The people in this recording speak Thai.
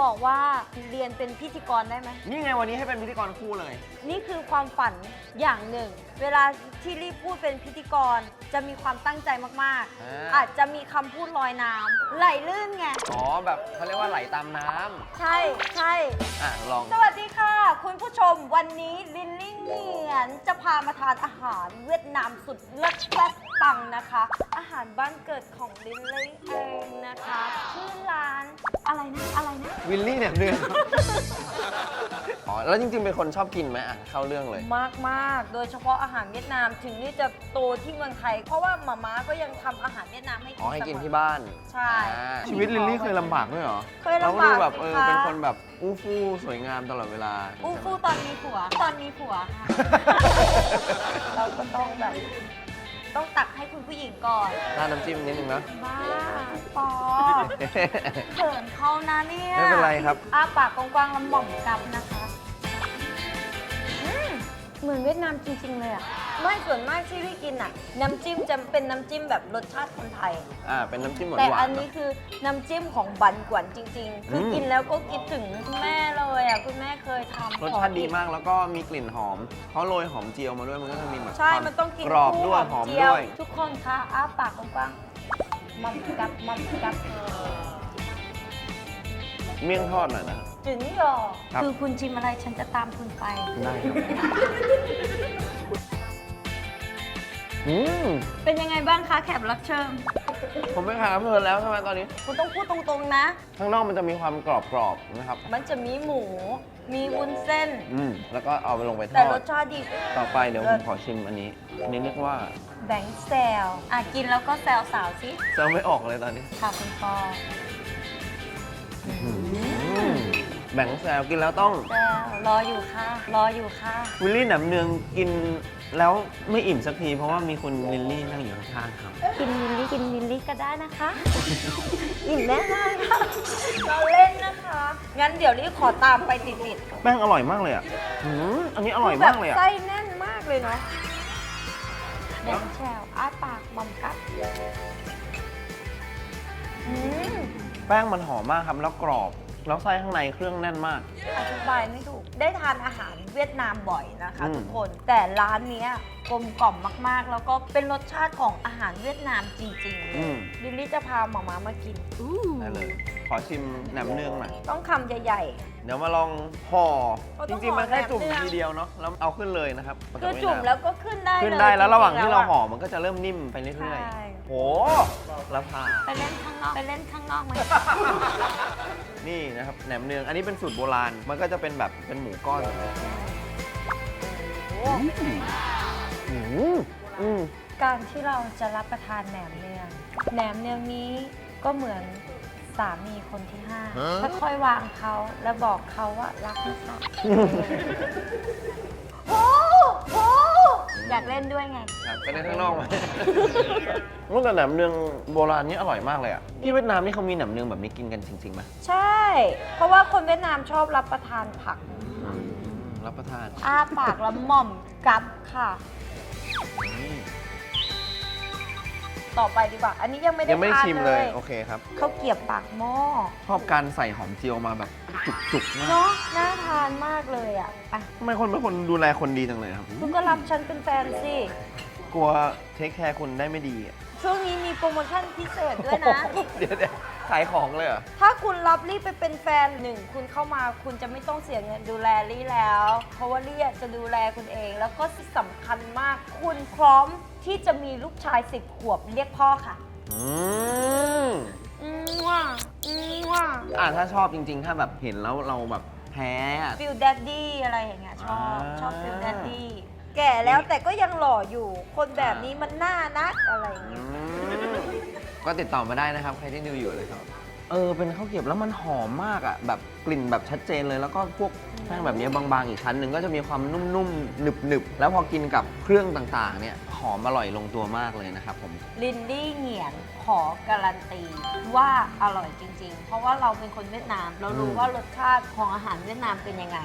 บอกว่าเรียนเป็นพิธีกรได้ไหม นี่ไงวันนี้ให้เป็นพิธีกรคู่เลย นี่คือความฝันอย่างหนึ่ง เวลาที่รีบพูดเป็นพิธีกรจะมีความตั้งใจมากอ่า ๆ อาจจะมีคำพูดลอยน้ำไหลลื่นไง อ๋อแบบเขาเรียกว่าไหลตามน้ำใช่ใช่ อะลองสวัสดีค่ะ คุณผู้ชมวันนี้ลินลี่เหงียนจะพามาทานอาหารเวียดนามสุดเลิศแซ่บปังนะคะ อาหารบ้านเกิดของลินลี่เองนะคะ ชื่อร้านอะไรนะอะไรนะ วิลลี่เนี่ยเดือนอ๋อแล้วจริงๆ เป็นคนชอบกินไหมอะเข้าเรื่องเลย มากมากๆ โดยเฉพาะอาหารเวียดนามถึงนี่จะโตที่เมืองไทย เพราะว่าหมาม่าก็ยังทำอาหารเวียดนามให้กินอ๋อให้กินเสมอที่บ้านใช่ อ่าชีวิตลิลลี่เคยลำบากด้วยเหรอเคยลำบากเราก็ดูแบบเออสิคะ เป็นคนแบบอู้ฟู่สวยงามตลอดเวลาอู้ฟู่ตอนมีผัว ตอนมีผัวค่ะ เราก็ต้องแบบ ต้องตักให้คุณผู้หญิงก่อน ราดน้ำจิ้มนิดนึงนะ บ้าปอเขินเขานะเนี่ยไม่เป็นไรครับ อ้าปากกว้างๆแล้วหม่อมกลับนะคะอืมเหมือนเวียดนามจริง ๆ เลยอะ ไม่ส่วนมากที่พี่กินอะ น้ำจิ้มจะเป็นน้ำจิ้มแบบรสชาติคนไทย อ่าเป็นน้ำจิ้มหวานแต่หวาอันนนี้คือน้ำจิ้มของบันกวนจริง ๆ คืออมกินแล้วก็คิดถึงคุณแม่เลยอะคุณแม่เคยทำรสชาติดีมากแล้วก็มีกลิ่นหอมเขาโรยหอมเจียวมาด้วยมันก็จะมีแบบใช่ความันต้องกินกรอบคู่ด้วยหอมเจีด้วยทุกคนคะอ้าปากกว้างๆมัมกับมัมกับเมี่ยงทอดหน่อยนะจึงหยอครับคือคุณชิมอะไรฉันจะตามคุณไปได้ครับ อืมเป็นยังไงบ้างคะแขกรับเชิญผมไม่ขายเพลินแล้วใช่ไหมตอนนี้ คุณต้องพูดตรงๆนะ ข้างนอกมันจะมีความกรอบๆนะครับ มันจะมีหมู มีวุ้นเส้น อืมแล้วก็เอาไปลงไปทแต่อรด สชาติดี ต่อไปเดี๋ยวผมขอชิมอันนี้อันนี้เรียกว่าแบงค์แซลอะกินแล้วก็แซวสาวสิเซลไม่ออกเลยตอนนี้ค่ะคุณปออืมแบ่งแซลกินแล้วต้องแซวรออยู่ค่ะ รออยู่ค่ะ วิลลี่หนำเนืองกิน แล้วไม่อิ่มสักทีเพราะว่ามีคุณลิลลี่นั่งอยู่ข้างๆครับ กินมิลลี่กินมิลลี่ก็ได้นะคะ อิ่มแน่นอนค่ะ เราเล่นนะคะ งั้นเดี๋ยวรีขอตามไปติดแป้งอร่อยมากเลยอะอืมอันนี้อๆร่อยแบมาบกเลยอะ ไส้แน่นมากเลยเนาะแดงแชวอ้าปากมัมกัดอืมแป้งมันหอมมากครับแล้วกรอบ แล้วไส้ข้างในเครื่องแน่นมาก อธิบายไม่ถูก ได้ทานอาหารเวียดนามบ่อยนะคะ อืม ทุกคน แต่ร้านเนี้ยกลมกล่อมมากๆ แล้วก็เป็นรสชาติของอาหารเวียดนามจริงๆเลอืยมลิลลี่จะพาหมามามากิน ได้เลย ขอชิมแหนมเนืองหน่อย ต้องคำใหญ่ เดี๋ยวมาลองห่อเขาจต้องริง ๆ มันแค่ห่อจุ่มแหนมเนือง ทีเดียวเนาะ แล้วเอาขึ้นเลยนะครับๆคือจุ่มแล้วก็ขึ้นได้ขึ้นเลยได้แล้วระหว่างจๆที่เราแล้ห่อวะมันก็จะเริ่มนิ่มไปเรื่อยใช่ๆโหละพา ไปเล่นข้างนอก ไปเล่นข้างนอกไหม นี่นะครับแหนมเนืองอันนี้เป็นสูตรโบราณ มันก็จะเป็นแบบเป็นหมูก้อนแบบนี้อืมอืมการที่เราจะรับประทานแหนมเนืองแหนมเนืองนี้ก็เหมือนสามีคนที่ห้าค่อยๆวางเขาแล้วบอกเขาว่ารักนะคะโอ้โห อยากเล่นด้วยไง ครับไปเล่นข้างนอกมาเมื่อก่อนแหนมเนืองโบราณนี่อร่อยมากเลยอะที่เวียดนามนี่เขามีแหนมเนืองแบบนี้กินกันจริงๆไหมใช่ เพราะว่าคนเวียดนามชอบรับประทานผักอืมรับประทาน อ้าปากแล้วหม่อมกับค่ะ อืม ต่อไปดีกว่า อันนี้ยังไม่ได้ยังไม่ได้ทานชิมเลยโอเคครับข้าวเกรียบปากหม้อชอบการใส่หอมเจียวมาแบบจุกๆมากเนาะน่าทานมากเลยอะไปทำไมคนเป็นคนดูแลคนดีจังเลยครับ คุณก็รับฉันเป็นแฟนสิ กลัวเทคแคร์คุณได้ไม่ดีอะช่วงนี้มีโปรโมชั่นพิเศษด้วยนะ เดี๋ยวเดี๋ยวขายของเลยเหรอ ถ้าคุณรับลี่ไปเป็นแฟนหนึ่งคุณเข้ามาคุณจะไม่ต้องเสียเงินดูแลลี่แล้ว เพราะว่าลี่อะจะดูแลคุณเอง แล้วก็ที่สำคัญมาก คุณพร้อมที่จะมีลูกชายสิบขวบเรียกพ่อค่ะ อืมอืมว่ะอืมว่ะอ่าถ้าชอบจริง ๆ ถ้าแบบเห็นแล้วเราแบบแพ้อะ ฟิลแดดดี้อะไรอย่างเงี้ยชอบอ่าชอบฟิลแดดดี้ แก่แล้วแต่ก็ยังหล่ออยู่ คนแบบนี้มันน่านักอะไรอย่างอืเงี้ยมก็ติดต่อมาได้นะครับ ใครที่ดูอยู่เลยครับ เออ เป็นข้าวเกรียบแล้วมันหอมมากอะ แบบกลิ่นแบบชัดเจนเลย แล้วก็พวกแป้งแบบนี้บางๆ อีกชั้นหนึ่งก็จะมีความนุ่มๆ หนึบๆ แล้วพอกินกับเครื่องต่างๆ เนี่ย หอมอร่อยลงตัวมากเลยนะครับผม ลินดี้เหงียนขอการันตีว่าอร่อยจริง ๆ เพราะว่าเราเป็นคนเวียดนาม เรารู้อืมว่ารสชาติของอาหารเวียดนามเป็นยังไง